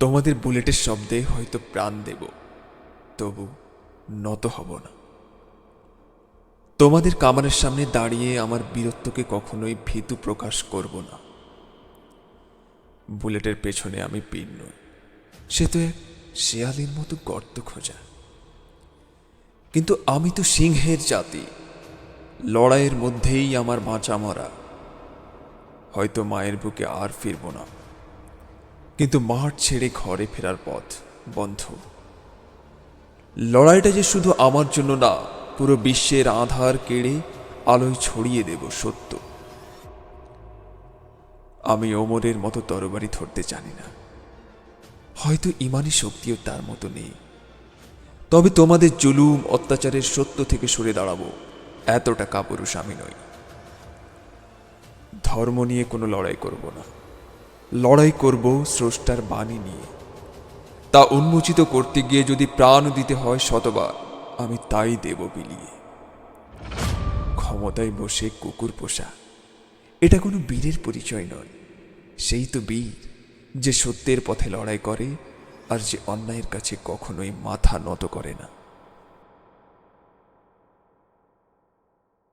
তোমাদের বুলেটের শব্দে হয়তো প্রাণ দেব, তবু নত হব না। তোমাদের কামানের সামনে দাঁড়িয়ে আমার বীরত্বকে কখনোই ভীতু প্রকাশ করব না। বুলেটের পেছনে আমি পীর নই, সে তো এক শেয়ালের মতো গর্ত খোঁজা। কিন্তু আমি তো সিংহের জাতি, লড়াইয়ের মধ্যেই আমার বাঁচা মরা। হয়তো মায়ের বুকে আর ফিরব না। কিন্তু মাঠ ছেড়ে ঘরে ফেরার পথ বন্ধ। লড়াইটা যে শুধু আমার জন্য না, পুরো বিশ্বের আধার কেড়ে আলোয় ছড়িয়ে দেব সত্য। আমি ওমরের মতো তরবারি ধরতে জানি না। হয়তো ইমানি শক্তিও তার মতো নেই। তবে তোমাদের জুলুম, অত্যাচারের সত্য থেকে সরে দাঁড়াবো। এতটা কাপুরুষ আমি নই। ধর্ম নিয়ে কোনো লড়াই করব না। লড়াই করব স্রষ্টার বাণী নিয়ে। তা উন্মোচিত করতে গিয়ে যদি প্রাণ দিতে হয় শতবার, আমি তাই দেব বিলিয়ে। ক্ষমতায় বসে কুকুর পোষা, এটা কোনো বীরের পরিচয় নয়। সেই তো বীর, যে সত্যের পথে লড়াই করে আর যে অন্যায়ের কাছে কখনোই মাথা নত করে না।